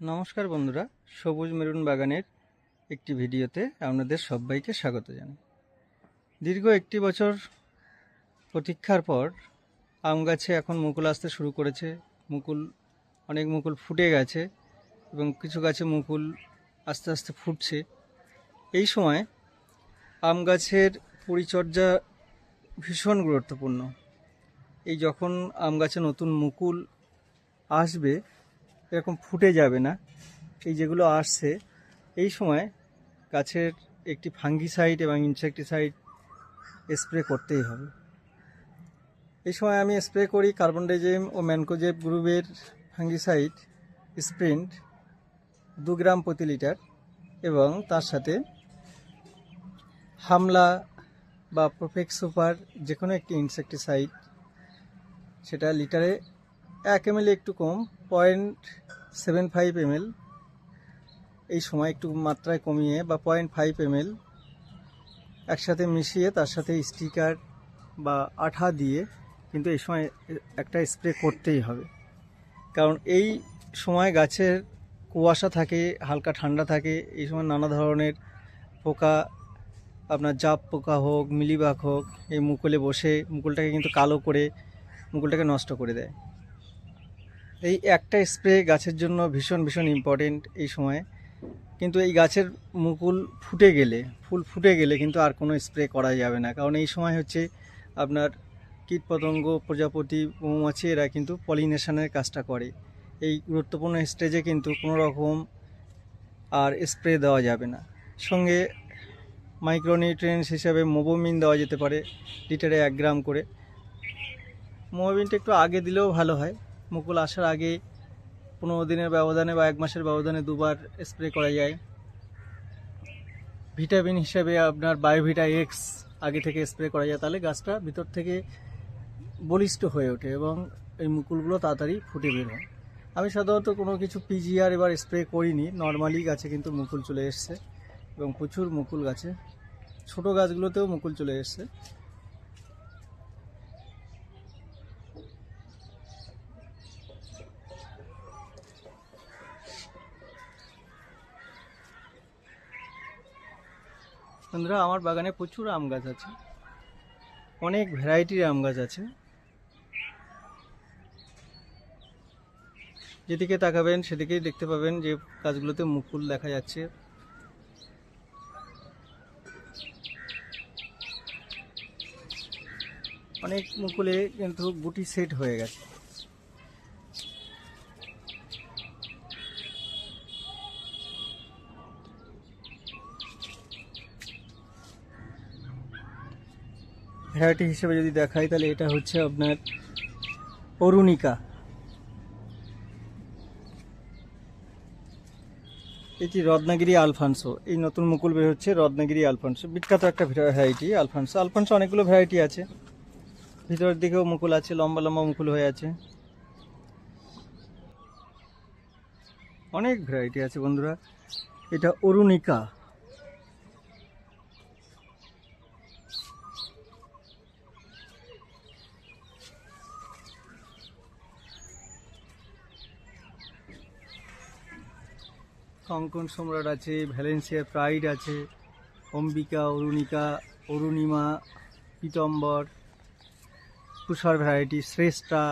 নমস্কার বন্ধুরা, সবুজ মেরুন বাগানের একটি ভিডিওতে আপনাদের সবাইকে স্বাগত জানাই। দীর্ঘ একটি বছর প্রতীক্ষার পর আম গাছে এখন মুকুল আসতে শুরু করেছে। মুকুল, অনেক মুকুল ফুটে গেছে এবং কিছু গাছে মুকুল আস্তে আস্তে ফুটছে। এই সময় আম গাছের পরিচর্যা ভীষণ গুরুত্বপূর্ণ। এই যখন আম গাছে নতুন মুকুল আসবে এরকম ফুটে যাবে না। এই যেগুলো আসছে, এই সময় গাছের একটি ফাঙ্গিসাইড এবং ইনসেকটিসাইড স্প্রে করতেই হবে। এই সময় আমি স্প্রে করি কার্বন ডাইজেম ও ম্যানকোজেব গ্রুপের ফাঙ্গিসাইড স্প্রিন্ট দু গ্রাম প্রতি লিটার এবং তার সাথে হামলা বা প্রোফেক্স সুপার যে কোনো একটি ইনসেকটিসাইড, সেটা লিটারে এক এম একটু কম পয়েন্ট সেভেন ফাইভ এমএল এই সময় একটু মাত্রায় কমিয়ে বা পয়েন্ট ফাইভ এমএল একসাথে মিশিয়ে, তার সাথে স্টিকার বা আঠা দিয়ে কিন্তু এই সময় একটা স্প্রে করতেই হবে। কারণ এই সময় গাছের কুয়াশা থাকে, হালকা ঠান্ডা থাকে, এই সময় নানা ধরনের পোকা, আপনার জাপ পোকা হোক, মিলিবাগ হোক, এই মুকুলে বসে মুকুলটাকে কিন্তু কালো করে মুকুলটাকে নষ্ট করে দেয়। এই একটা স্প্রে গাছের জন্য ভীষণ ভীষণ ইম্পর্টেন্ট এই সময়ে। কিন্তু এই গাছের মুকুল ফুটে গেলে, ফুল ফুটে গেলে কিন্তু আর কোনো স্প্রে করা যাবে না। কারণ এই সময় হচ্ছে আপনার কীটপতঙ্গ, প্রজাপতি, মৌমাছি এরা কিন্তু পলিনেশনের কাজটা করে। এই গুরুত্বপূর্ণ স্টেজে কিন্তু কোনো রকম আর স্প্রে দেওয়া যাবে না। সঙ্গে মাইক্রোনিউট্রিয়েন্টস হিসাবে মোবোমিন দেওয়া যেতে পারে, লিটারে এক গ্রাম করে। মোবোমিনটা একটু আগে দিলেও ভালো হয়। মুকুল আসার আগে পনেরো দিনের ব্যবধানে বা এক মাসের ব্যবধানে দুবার স্প্রে করা যায়। ভিটামিন হিসেবে আপনার বায়োভিটা এক্স আগে থেকে স্প্রে করা যায়, তাহলে গাছটা ভিতর থেকে বলিষ্ঠ হয়ে ওঠে এবং এই মুকুলগুলো তাড়াতাড়ি ফুটে বের হয় আমি সাধারণত কোনো কিছু পিজিআর এবার স্প্রে করিনি নর্মালি গাছে কিন্তু মুকুল চলে এসছে এবং প্রচুর মুকুল গাছে, ছোট গাছগুলোতেও মুকুল চলে এসছে। বন্ধুরা আমার বাগানে প্রচুর আম গাছ আছে। অনেক ভ্যারাইটির আম গাছ আছে। যেদিকে তাকাবেন, সেদিকেই দেখতে পাবেন যে গাছগুলোতে মুকুল দেখা যাচ্ছে। অনেক মুকুলে কিন্তু গুটি সেট হয়ে গেছে। ভ্যারাইটি হিসেবে যদি দেখাই, তাহলে এটা হচ্ছে আপনার অরুণিকা। এটি রত্নাগিরি আলফানসো। এই নতুন মুকুল বের হচ্ছে রত্নাগিরি আলফানসো। বিখ্যাত একটা ভ্যারাইটি আলফানসো। আলফানসো অনেকগুলো ভ্যারাইটি আছে। ভিতরের দিকেও মুকুল আছে, লম্বা লম্বা মুকুল হয়ে আছে। অনেক ভ্যারাইটি আছে বন্ধুরা। এটা অরুণিকা। কঙ্কন সম্রাট আছে, ভ্যালেন্সিয়ার প্রাইড আছে, অম্বিকা, অরুণিকা, অরুণিমা, পীতম্বর, তুষার ভ্যারাইটি শ্রেষ্ঠা,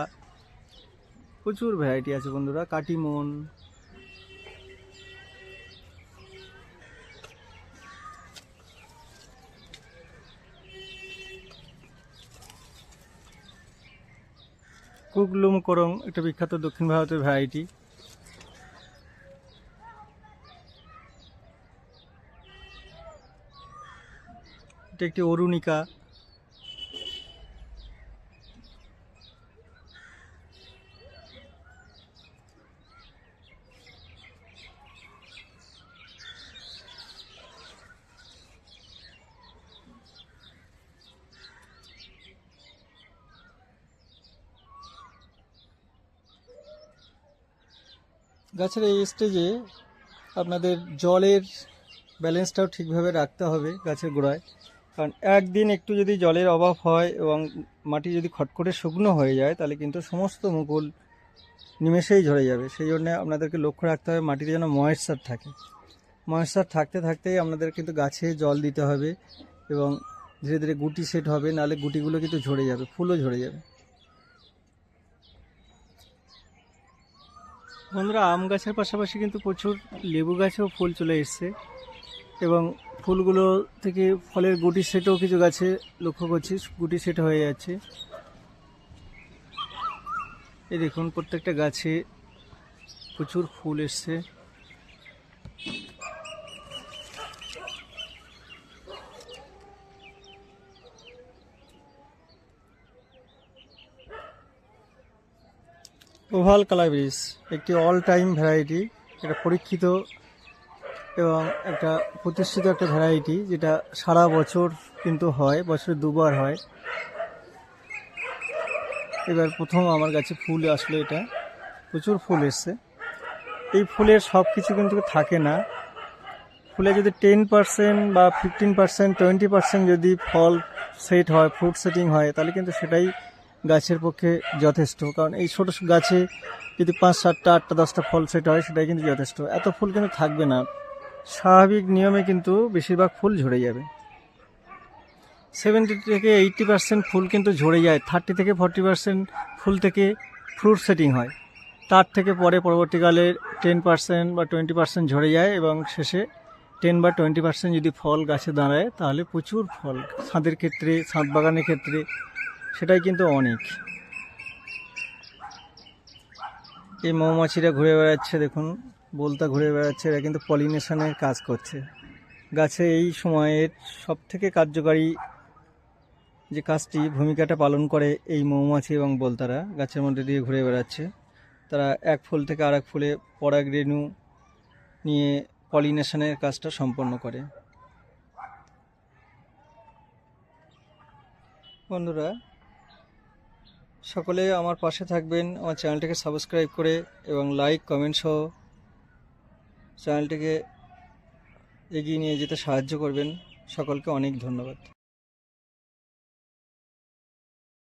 প্রচুর ভ্যারাইটি আছে বন্ধুরা, কাটিমন। কুকলুম করং একটা বিখ্যাত দক্ষিণ ভারতের ভ্যারাইটি এটা একটি অরুণিকা। গাছের এই স্টেজে আপনাদের জলের ব্যালেন্সটাও ঠিকভাবে রাখতে হবে গাছের গোড়ায়। কারণ একদিন একটু যদি জলের অভাব হয় এবং মাটি যদি খটখটে শুকনো হয়ে যায়, তাহলে কিন্তু সমস্ত মুকুল নিমেষেই ঝরে যাবে। সেই জন্য আপনাদেরকে লক্ষ্য রাখতে হবে, মাটিতে যেন ময়েশ্চার থাকে। ময়েশ্চার থাকতে থাকতেই আপনাদের কিন্তু গাছে জল দিতে হবে এবং ধীরে ধীরে গুটি সেট হবে, নাহলে গুটিগুলো কিন্তু ঝরে যাবে, ফুলও ঝরে যাবে। বন্ধুরা, আম গাছের পাশাপাশি কিন্তু প্রচুর লেবু গাছেও ফুল চলে এসছে। এবং ফুলগুলো থেকে ফলের গুটি সেটও কিছু গাছে লক্ষ্য করছি, গুটি সেট হয়ে যাচ্ছে। এই দেখুন, প্রত্যেকটা গাছে প্রচুর ফুল এসছে। ওভাল কালাব্রিজ একটি অল টাইম ভ্যারাইটি এটা পরীক্ষিত এবং একটা প্রতিষ্ঠিত একটা ভ্যারাইটি যেটা সারা বছর কিন্তু হয়, বছরে দুবার হয়। এবার প্রথম আমার কাছে ফুল আসলো এটা। প্রচুর ফুল এসছে। এই ফুলের সব কিছু কিন্তু থাকে না। ফুলে যদি টেন পার্সেন্ট বা ফিফটিন পার্সেন্ট টোয়েন্টি পার্সেন্ট যদি ফল সেট হয় ফ্রুট সেটিং হয়, তাহলে কিন্তু সেটাই গাছের পক্ষে যথেষ্ট। কারণ এই ছোটো গাছে যদি পাঁচ সাতটা, আটটা, দশটা ফল সেট হয়, সেটাই কিন্তু যথেষ্ট। এত ফুল কিন্তু থাকবে না। স্বাভাবিক নিয়মে কিন্তু বেশিরভাগ ফুল ঝরে যাবে। সেভেন্টি থেকে এইটটি পার্সেন্ট ফুল কিন্তু ঝরে যায়। থার্টি থেকে ফর্টি পার্সেন্ট ফুল থেকে ফ্রুট সেটিং হয়। তার থেকে পরে পরবর্তীকালে টেন পার্সেন্ট বা টোয়েন্টি পার্সেন্ট ঝরে যায় এবং শেষে টেন বা টোয়েন্টি পার্সেন্ট যদি ফল গাছে দাঁড়ায়, তাহলে প্রচুর ফল, ছাদের ক্ষেত্রে, ছাদ বাগানের ক্ষেত্রে, সেটাই কিন্তু অনেক। এই মৌমাছিরা ঘুরে বেড়াচ্ছে, দেখুন। বলতা ঘুরে বেড়াচ্ছে, এরা কিন্তু পলিনেশনের কাজ করছে। গাছে এই সময়ের সব থেকে কার্যকারী যে কাজটি, ভূমিকাটা পালন করে এই মৌমাছি এবং বলতারা গাছের মধ্যে দিয়ে ঘুরে বেড়াচ্ছে। তারা এক ফুল থেকে আরেক ফুলে পরাগ রেণু নিয়ে পলিনেশনের কাজটা সম্পন্ন করে। বন্ধুরা, সকলে আমার পাশে থাকবেন। আমার চ্যানেলটিকে সাবস্ক্রাইব করে এবং লাইক কমেন্ট সহ চ্যানেলটিকে এগিয়ে নিয়ে যেতে সাহায্য করবেন। সকলকে অনেক ধন্যবাদ।